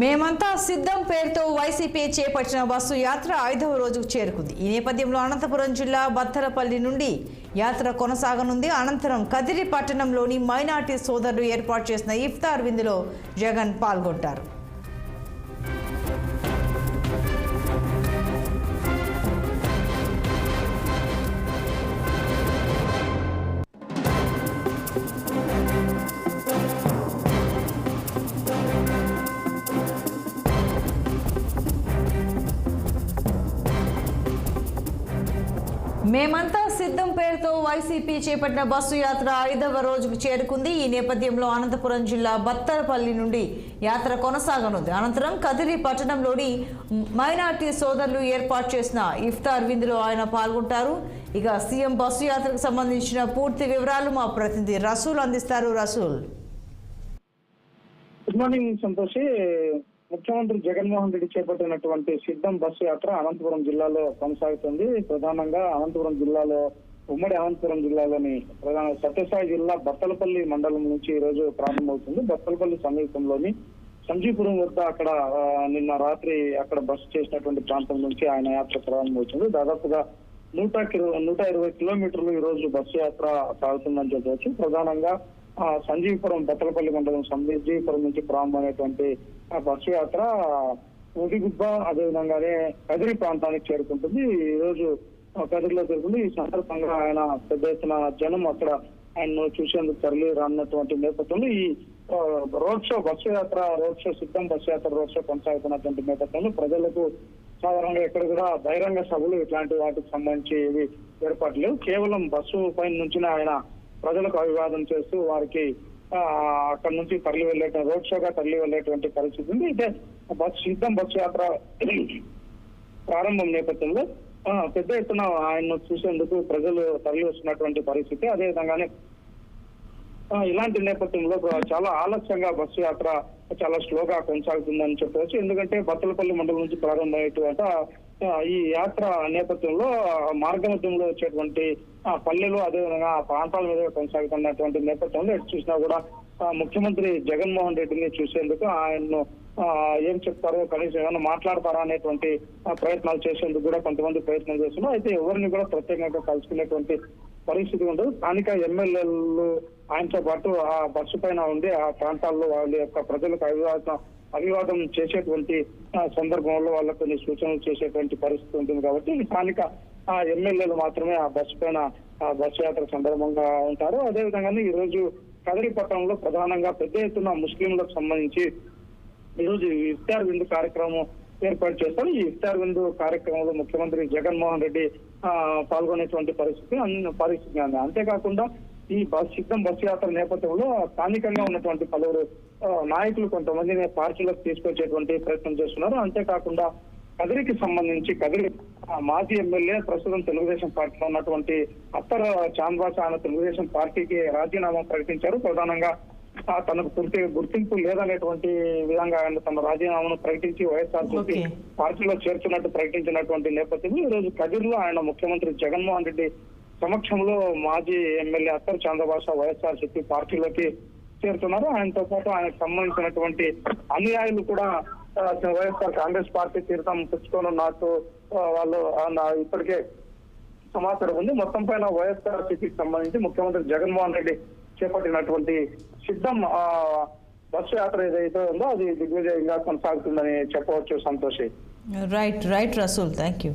మేమంతా సిద్ధం పేరుతో వైసీపీ చేపట్టిన బస్సు యాత్ర ఐదవ రోజుకు చేరుకుంది. ఈ నేపథ్యంలో అనంతపురం జిల్లా బత్తలపల్లి నుండి యాత్ర కొనసాగనుంది. అనంతరం కదిరి పట్టణంలోని మైనార్టీ సోదరులు ఏర్పాటు చేసిన ఇఫ్తార్ విందులో జగన్ పాల్గొంటారు. మేమంతా సిద్ధం పేరుతో వైసీపీ చేపట్టిన బస్సు యాత్ర ఐదవ రోజుకు చేరుకుంది. ఈ నేపథ్యంలో అనంతపురం జిల్లా బత్తరపల్లి నుండి యాత్ర కొనసాగనుంది. అనంతరం కదిరి పట్టణంలోని మైనార్టీ సోదరులు ఏర్పాటు చేసిన ఇఫ్తార్ విందులో ఆయన పాల్గొంటారు. ఇక సీఎం బస్సు యాత్రకు సంబంధించిన పూర్తి వివరాలు మా ప్రతినిధి రసూల్ అందిస్తారు. రసూల్. గుడ్ మార్నింగ్ సంతోషి ముఖ్యమంత్రి జగన్మోహన్ రెడ్డి చేపట్టినటువంటి సిద్ధం బస్సు యాత్ర అనంతపురం జిల్లాలో కొనసాగుతుంది. ప్రధానంగా అనంతపురం జిల్లాలో ఉమ్మడి అనంతపురం జిల్లాలోని ప్రధాన సత్యసాయి జిల్లా బత్తలపల్లి మండలం నుంచి ఈ రోజు ప్రారంభమవుతుంది. బత్తలపల్లి సమీపంలోని సంజీపురం వద్ద అక్కడ నిన్న రాత్రి అక్కడ బస్సు చేసినటువంటి ప్రాంతం నుంచి ఆయన యాత్ర ప్రారంభమవుతుంది. దాదాపుగా నూట నూట ఇరవై కిలోమీటర్లు ఈ రోజు బస్సు యాత్ర సాగుతుందని చెప్పవచ్చు. ప్రధానంగా సంజీవపురం బట్టలపల్లి మండలం సంజీవపురం నుంచి ప్రారంభమైనటువంటి ఆ బస్సు యాత్ర ఉడిగుబ్బ అదేవిధంగానే కదిరి ప్రాంతానికి చేరుకుంటుంది. ఈ రోజు కదిరిలో జరుగుతుంది. ఈ సందర్భంగా ఆయన పెద్ద ఎత్తున జనం అక్కడ ఆయన్ను చూసేందుకు తరలి రానున్నటువంటి నేపథ్యంలో ఈ రోడ్ షో బస్సు యాత్ర రోడ్ షో సిద్ధం బస్సు యాత్ర రోడ్ షో కొనసాగుతున్నటువంటి నేపథ్యంలో ప్రజలకు సాధారణంగా ఎక్కడ కూడా బహిరంగ సభలు ఇట్లాంటి వాటికి సంబంధించి ఏవి ఏర్పాటు లేవు. కేవలం బస్సు పైన నుంచి ఆయన ప్రజలకు అభివాదం చేస్తూ వారికి అక్కడి అక్కడ నుంచి తరలి వెళ్ళే రోడ్ షోగా తరలి వెళ్ళేటువంటి పరిస్థితి ఉంది. అయితే బస్సు సిద్ధం బస్సు యాత్ర ప్రారంభం నేపథ్యంలో పెద్ద ఎత్తున ఆయన్ను చూసేందుకు ప్రజలు తరలి వస్తున్నటువంటి పరిస్థితి. అదే విధంగానే ఇలాంటి నేపథ్యంలో చాలా ఆలస్యంగా బస్సు యాత్ర చాలా స్లోగా కొనసాగుతుందని చెప్పవచ్చు. ఎందుకంటే బత్తలపల్లి మండలం నుంచి ప్రారంభమయ్యేటువంటి ఈ యాత్ర నేపథ్యంలో మార్గమధ్యంలో వచ్చేటువంటి పల్లెలు అదేవిధంగా ఆ ప్రాంతాల మీద కొనసాగుతున్నటువంటి నేపథ్యంలో ఎటు చూసినా కూడా ముఖ్యమంత్రి జగన్మోహన్ రెడ్డిని చూసేందుకు ఆయన్ను ఏం చెప్తారో కనీసం ఏమైనా మాట్లాడతారా అనేటువంటి ప్రయత్నాలు చేసేందుకు కూడా కొంతమంది ప్రయత్నం చేస్తున్నారు. అయితే ఎవరిని కూడా ప్రత్యేకంగా కలుసుకునేటువంటి పరిస్థితి ఉండదు. స్థానిక ఎమ్మెల్యేలు ఆయనతో పాటు ఆ బస్సు పైన ఉండి ఆ ప్రాంతాల్లో వాళ్ళ యొక్క ప్రజలకు అభివాదం అభివాదం చేసేటువంటి సందర్భంలో వాళ్ళకు కొన్ని సూచనలు చేసేటువంటి పరిస్థితి ఉంటుంది కాబట్టి స్థానిక ఆ ఎమ్మెల్యేలు మాత్రమే ఆ బస్సు పైన ఆ బస్సు యాత్ర సందర్భంగా ఉంటారు. అదేవిధంగానే ఈ రోజు కదరి ప్రధానంగా పెద్ద ఎత్తున ముస్లింలకు సంబంధించి ఈరోజు ఈ ఇఫ్తార్ విందు కార్యక్రమం ఏర్పాటు చేస్తారు. ఈ ఇఫ్తార్ విందు కార్యక్రమంలో ముఖ్యమంత్రి జగన్మోహన్ రెడ్డి పాల్గొనేటువంటి పరిస్థితి అన్ని పరిస్థితి అంతేకాకుండా ఈ బస్ సిద్ధం బస్సు యాత్ర నేపథ్యంలో స్థానికంగా ఉన్నటువంటి పలువురు నాయకులు కొంతమందిని పార్టీలకు తీసుకొచ్చేటువంటి ప్రయత్నం చేస్తున్నారు అంతేకాకుండా కదిరికి సంబంధించి కదిరి మాజీ ఎమ్మెల్యే ప్రస్తుతం తెలుగుదేశం పార్టీలో ఉన్నటువంటి అత్తర చాంద్వాస ఆయన తెలుగుదేశం పార్టీకి రాజీనామా ప్రకటించారు ప్రధానంగా తనకు పూర్తి గుర్తింపు లేదనేటువంటి విధంగా ఆయన తన రాజీనామాను ప్రకటించి వైఎస్ఆర్సీపీ. పార్టీలో చేర్చున్నట్టు ప్రకటించినటువంటి నేపథ్యంలో ఈ రోజు కదిర్లో ఆయన ముఖ్యమంత్రి జగన్మోహన్ రెడ్డి సమక్షంలో మాజీ ఎమ్మెల్యే అత్తర్ వైఎస్ఆర్ వైఎస్ఆర్సీపీ పార్టీలోకి చేరుతున్నారు. ఆయనతో పాటు ఆయనకు సంబంధించినటువంటి అనుయాయులు కూడా వైఎస్ఆర్ కాంగ్రెస్ పార్టీ తీర్థం పుచ్చుకోనున్నట్టు ఆ, వాళ్ళు ఇప్పటికే సమాచారం ఉంది. మొత్తం పైన వైఎస్ఆర్ సిపికి సంబంధించి ముఖ్యమంత్రి జగన్మోహన్ రెడ్డి చేపట్టినటువంటి సిద్ధం బస్సు యాత్ర ఏదైతే ఉందో అది దిగ్విజయంగా కొనసాగుతుందని చెప్పవచ్చు Santoshi. Right right Rasool thank you